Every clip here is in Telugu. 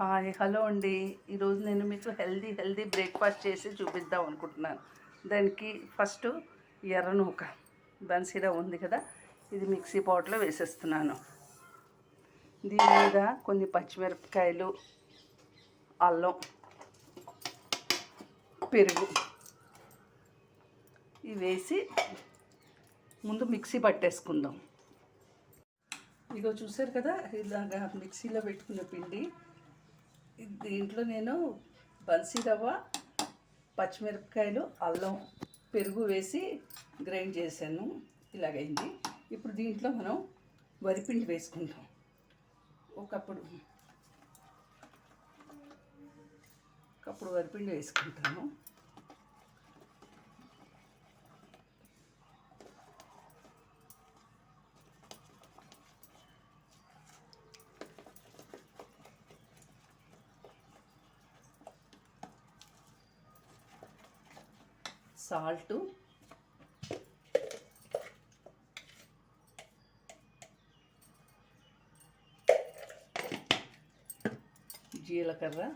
హాయ్ హలో అండి. ఈరోజు నేను మీకు హెల్దీ హెల్దీ బ్రేక్ఫాస్ట్ చేసి చూపిద్దాం అనుకుంటున్నాను. దానికి ఫస్ట్ ఎర్ర నూక బన్సీరా ఉంది కదా ఇది మిక్సీ పాట్లో వేసేస్తున్నాను. దీని మీద కొన్ని పచ్చిమిరపకాయలు అల్లం పెరుగు ఇవి వేసి ముందు మిక్సీ పట్టేసుకుందాం. ఇగో చూసారు కదా ఇలాగా మిక్సీలో పెట్టుకున్న పిండి. దీంట్లో నేను బన్సీ రవ్వ పచ్చిమిరపకాయలు అల్లం పెరుగు వేసి గ్రైండ్ చేశాను. ఇలాగైంది. ఇప్పుడు దీంట్లో మనం వరిపిండి వేసుకుంటాం. ఒకప్పుడు ఒకప్పుడు వరిపిండి వేసుకుంటాను సాల్టు. జీలకర్ర.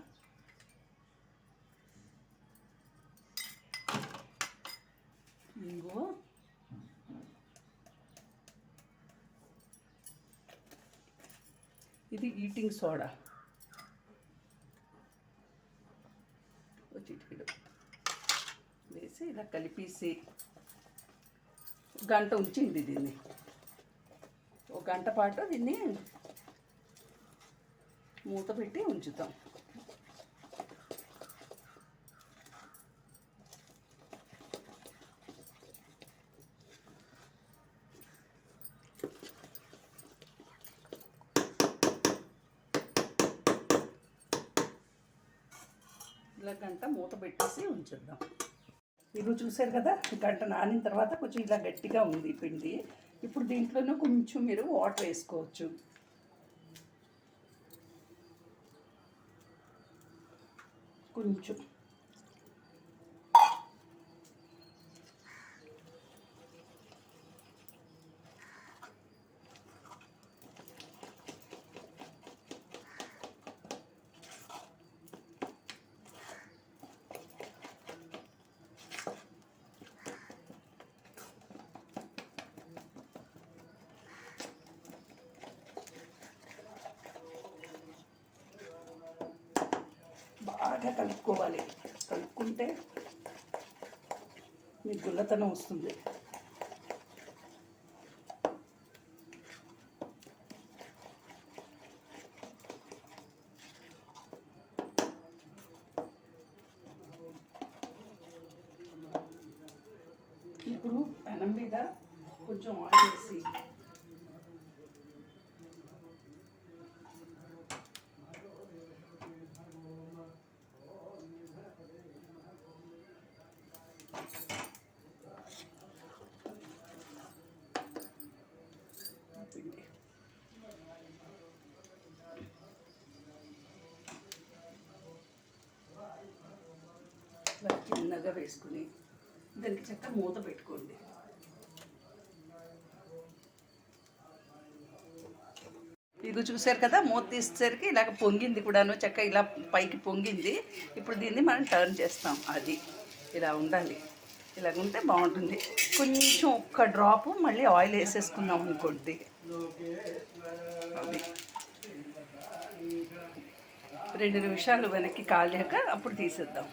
ఇంగువ. ఇది ఈటింగ్ సోడా. చిటికెడు వేసి ఇలా కలిపేసి గంట ఉంచింది దీన్ని. ఒక గంట పాటు దీన్ని మూత పెట్టి ఉంచుతాం. ఇలా గంట మూత పెట్టేసి ఉంచుద్దాం మీరు చూసారు కదా గంట నానిన తర్వాత కొంచెం ఇలా గట్టిగా ఉంది పిండి. ఇప్పుడు దీంట్లోనే కొంచెం మీరు వాటర్ వేసుకోవచ్చు. కొంచెం. బాగా కలుపుకోవాలి. కలుపుకుంటే మీ గుల్లతనం వస్తుంది. ఇప్పుడు పెనం మీద కొంచెం ఆయిల్ వేసి పిండి ఇలా వేసుకుని దానికి చక్క మూత పెట్టుకోండి. ఇది చూసారు కదా మూత తీసేసరికి ఇలాగ పొంగింది కూడాను చక్క ఇలా పైకి పొంగింది. ఇప్పుడు దీన్ని మనం టర్న్ చేస్తాం. అది ఇలా ఉండాలి. ఇలాగ ఉంటే బాగుంటుంది. కొంచెం ఒక్క డ్రాపు మళ్ళీ ఆయిల్ వేసేసుకున్నాం అనుకోండి. అది. రెండు నిమిషాలు వెనక్కి కాలేక అప్పుడు తీసేద్దాం.